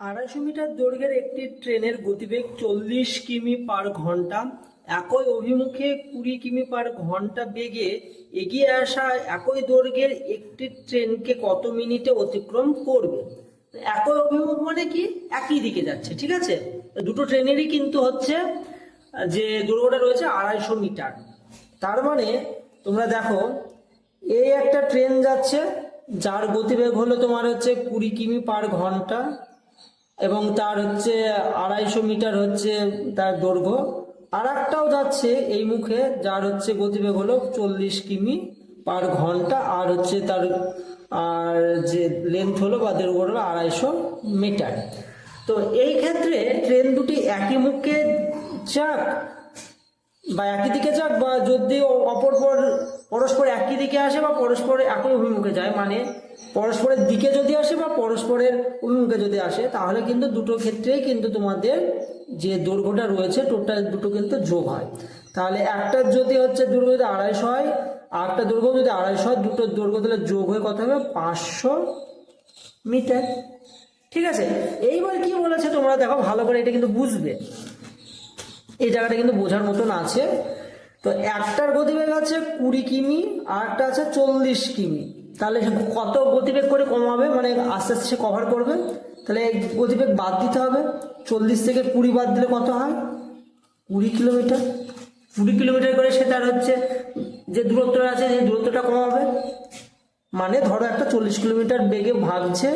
আড়াইশো মিটার দৈর্ঘ্যের একটি ট্রেনের গতিবেগ চল্লিশ কিমি পার ঘণ্টা। একই অভিমুখে কুড়ি কিমি পার ঘণ্টা বেগে এগিয়ে আসা একই দৈর্ঘ্যের একটি ট্রেনকে কত মিনিটে অতিক্রম করবে? একই অভিমুখ মানে কি? একই দিকে যাচ্ছে, ঠিক আছে? দুটো ট্রেনেরই কিন্তু হচ্ছে, যে দৈর্ঘ্যটা রয়েছে আড়াইশো মিটার। তার মানে তোমরা দেখো, এই একটা ট্রেন যাচ্ছে, যার গতিবেগ হলো তোমার হচ্ছে কুড়ি কিমি পার ঘণ্টা। এবং তার হচ্ছে আড়াইশো মিটার হচ্ছে তার দৈর্ঘ্য। আর একটাও যাচ্ছে এই মুখে, যার হচ্ছে গতিবেগ হলো চল্লিশ কিমি পার ঘণ্টা, আর হচ্ছে তার, আর যে লেন্থ হলো বা দৈর্ঘ্য হলো আড়াইশো মিটার। তো এই ক্ষেত্রে ট্রেন দুটি একই মুখে যাক বা একই দিকে যাক বা যদি অপরপর, পরস্পর একই দিকে আসে বা পরস্পর একই অভিমুখে যায় মানে পরস্পরের দিকে যদি আসে বা পরস্পরের অভিমুখে যদি আসে, তাহলে কিন্তু দুটো ক্ষেত্রেই কিন্তু তোমাদের যে দৈর্ঘ্যটা রয়েছে, টোটাল দুটো কিন্তু যোগ হয়। তাহলে একটার যদি হচ্ছে দৈর্ঘ্য যদি আড়াইশো হয়, আর একটা দৈর্ঘ্য যদি আড়াইশো হয়, দুটো দৈর্ঘ্য তাহলে যোগ হয়ে কত হবে? পাঁচশো মিটার। ঠিক আছে? এইবার কি বলেছে তোমরা? দেখো, ভালো করে এটা কিন্তু বুঝবে। এই জায়গাটা কিন্তু বোঝার মতন আছে। তো একটার গতিবেগ আছে কুড়ি কিমি আর একটা আছে চল্লিশ কিমি। তাহলে কত গতিবেগ করে কমাবে? মানে আস্তে আস্তে সে কভার করবে। তাহলে গতিবেগ বাদ দিতে হবে। চল্লিশ থেকে কুড়ি বাদ দিলে কত হয়? কুড়ি কিলোমিটার। কুড়ি কিলোমিটার করে সে তার হচ্ছে যে দূরত্বটা আছে সেই দূরত্বটা কমাবে। মানে ধরো একটা চল্লিশ কিলোমিটার বেগে ভাগছে,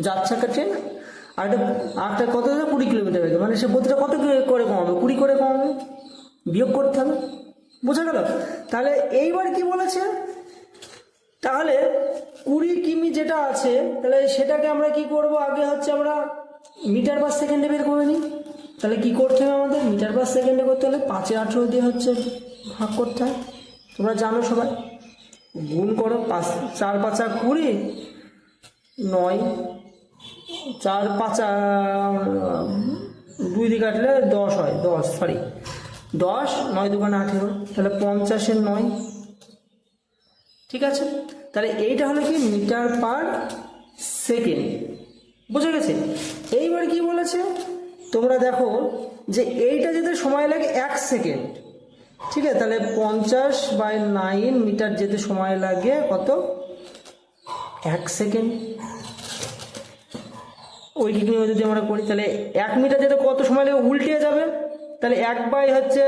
যাচ্ছে একটা ট্রেন। আর একটা একটা কত কুড়ি কিলোমিটার বেগে। মানে সে গতিটা কত করে কমাবে? কুড়ি করে কমাবে। বিয়োগ করতে হবে। বোঝা গেল? তাহলে এইবার কি বলেছে? তাহলে কুড়ি কিমি যেটা আছে, তাহলে সেটাকে আমরা কি করব? আগে হচ্ছে আমরা মিটার পার সেকেন্ডে বের করে নিই। তাহলে কি করতে হবে আমাদের? মিটার পার সেকেন্ডে করতে হলে পাঁচে আঠেরো দিয়ে হচ্ছে ভাগ করতে হয়। তোমরা জানো সবাই। গুণ করো পাঁচ, চার পাঁচা কুড়ি, নয়, চার পাঁচা দুই দিকে কাটলে দশ হয়। দশ সরি দশ, নয় দোকানে আঠেরো। তাহলে পঞ্চাশের নয় ঠিক আছে? তাহলে এইটা হলো কি মিটার পার সেকেন্ড। বুঝে গেছে? এইবার কি বলেছে? তোমরা দেখো যে এইটা যেতে সময় লাগে এক সেকেন্ড। ঠিক আছে? তাহলে পঞ্চাশ বাই নাইন মিটার যেতে সময় লাগে কত? এক সেকেন্ড। ওই দিক নিয়ে যদি আমরা করি, তাহলে এক মিটার যেতে কত সময় লাগে? উল্টে যাবে। তাহলে এক বাই হচ্ছে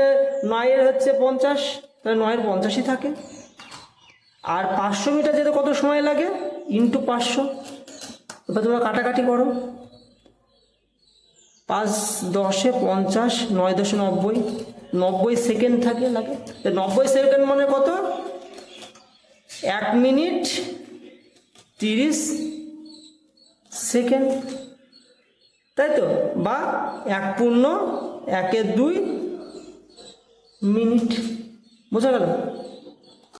নয়ের হচ্ছে পঞ্চাশ। তাহলে নয়ের পঞ্চাশই থাকে। আর পাঁচশো মিটার যেতে কত সময় লাগে? ইন্টু পাঁচশো। এবার তোমরা কাটাকাটি করো। পাঁচ দশে পঞ্চাশ, নয় দশে নব্বই। নব্বই সেকেন্ড থাকে লাগে। নব্বই সেকেন্ড মানে কত? এক মিনিট তিরিশ সেকেন্ড। তাই তো? বা এক পূর্ণ একের দুই মিনিট। বোঝা গেল?